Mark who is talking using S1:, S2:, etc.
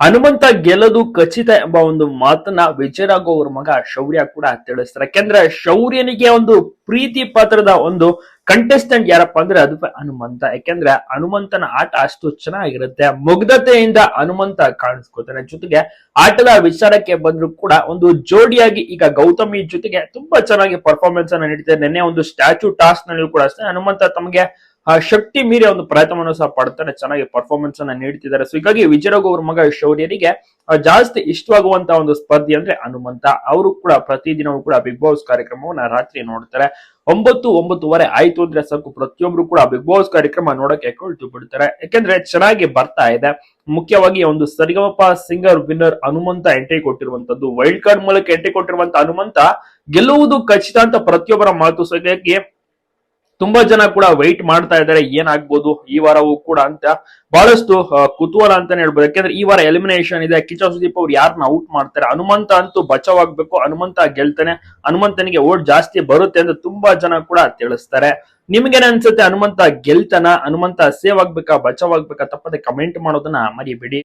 S1: ಹನುಮಂತ ಗೆಲ್ಲದು ಖಚಿತ ಎಂಬ ಒಂದು ಮಾತನ್ನ ವಿಜಯರಾಘವ್ ಅವ್ರ ಮಗ ಶೌರ್ಯ ಕೂಡ ತಿಳಿಸ್ತಾರೆ. ಯಾಕೆಂದ್ರೆ ಶೌರ್ಯನಿಗೆ ಒಂದು ಪ್ರೀತಿ ಪಾತ್ರದ ಒಂದು ಕಂಟೆಸ್ಟೆಂಟ್ ಯಾರಪ್ಪ ಅಂದ್ರೆ ಅದು ಹನುಮಂತ. ಯಾಕೆಂದ್ರೆ ಹನುಮಂತನ ಆಟ ಅಷ್ಟು ಚೆನ್ನಾಗಿರುತ್ತೆ. ಮುಗ್ಧತೆಯಿಂದ ಹನುಮಂತ ಕಾಣಿಸ್ಕೊತಾನೆ ಜೊತೆಗೆ ಆಟದ ವಿಚಾರಕ್ಕೆ ಬಂದ್ರು ಕೂಡ ಒಂದು ಜೋಡಿಯಾಗಿ ಈಗ ಗೌತಮಿ ಜೊತೆಗೆ ತುಂಬಾ ಚೆನ್ನಾಗಿ ಪರ್ಫಾರ್ಮೆನ್ಸ್ ಅನ್ನ ನೀಡ್ತಾರೆ ನಿನ್ನೆ ಒಂದು ಸ್ಟ್ಯಾಚು ಟಾಸ್ಕ್ನಲ್ಲಿ ಕೂಡ ಅಷ್ಟೇ ಹನುಮಂತ ತಮಗೆ ಆ ಶಕ್ತಿ ಮೀರಿ ಒಂದು ಪ್ರಯತ್ನವನ್ನು ಸಹ ಪಡ್ತಾರೆ, ಚೆನ್ನಾಗಿ ಪರ್ಫಾರ್ಮೆನ್ಸ್ ಅನ್ನ ನೀಡ್ತಿದ್ದಾರೆ. ಸೊ ಹೀಗಾಗಿ ವಿಜಯರಾಘವ್ ಅವ್ರ ಮಗ ಶೌರ್ಯರಿಗೆ ಜಾಸ್ತಿ ಇಷ್ಟವಾಗುವಂತ ಒಂದು ಸ್ಪರ್ಧೆ ಅಂದ್ರೆ ಹನುಮಂತ. ಅವರು ಕೂಡ ಪ್ರತಿದಿನವೂ ಕೂಡ ಬಿಗ್ ಬಾಸ್ ಕಾರ್ಯಕ್ರಮವನ್ನ ರಾತ್ರಿ ನೋಡ್ತಾರೆ. ಒಂಬತ್ತು, ಒಂಬತ್ತುವರೆ ಆಯ್ತು ಅಂದ್ರೆ ಸಾಕು ಪ್ರತಿಯೊಬ್ರು ಕೂಡ ಬಿಗ್ ಬಾಸ್ ಕಾರ್ಯಕ್ರಮ ನೋಡಕ್ಕೆ ಕೊಳ್ತು ಬಿಡ್ತಾರೆ. ಯಾಕೆಂದ್ರೆ ಚೆನ್ನಾಗಿ ಬರ್ತಾ ಇದೆ. ಮುಖ್ಯವಾಗಿ ಒಂದು Sarigamapa singer winner Hanumantha entry ಕೊಟ್ಟಿರುವಂತದ್ದು wild card ಮೂಲಕ ಎಂಟ್ರಿ ಕೊಟ್ಟಿರುವಂತ ಹನುಮಂತ ಗೆಲ್ಲುವುದು ಖಚಿತ ಅಂತ ಪ್ರತಿಯೊಬ್ಬರ ಮಾತು. ಸೊ ತುಂಬಾ ಜನ ಕೂಡ ವೈಟ್ ಮಾಡ್ತಾ ಇದ್ದಾರೆ, ಏನಾಗ್ಬೋದು ಈ ವಾರವೂ ಕೂಡ ಅಂತ. ಬಹಳಷ್ಟು ಕುತೂಹಲ ಅಂತಾನೆ ಹೇಳ್ಬೋದು. ಯಾಕೆಂದ್ರೆ ಈ ವಾರ ಎಲಿಮಿನೇಷನ್ ಇದೆ. ಕಿಚ್ಚ ಸುದೀಪ್ ಅವ್ರು ಯಾರನ್ನ ಔಟ್ ಮಾಡ್ತಾರೆ? ಹನುಮಂತ ಅಂತೂ ಬಚಾವಾಗ್ಬೇಕು. ಹನುಮಂತ ಗೆಲ್ತಾನೆ. ಹನುಮಂತನಿಗೆ ಓಟ್ ಜಾಸ್ತಿ ಬರುತ್ತೆ ಅಂತ ತುಂಬಾ ಜನ ಕೂಡ ತಿಳಿಸ್ತಾರೆ. ನಿಮ್ಗೇನ ಅನ್ಸುತ್ತೆ? ಹನುಮಂತ ಗೆಲ್ತಾನ? ಹನುಮಂತ ಸೇವ್ ಆಗ್ಬೇಕಾ? ಬಚಾವಾಗ್ಬೇಕಾ? ತಪ್ಪದೆ ಕಮೆಂಟ್ ಮಾಡೋದನ್ನ ಮರಿಬೇಡಿ.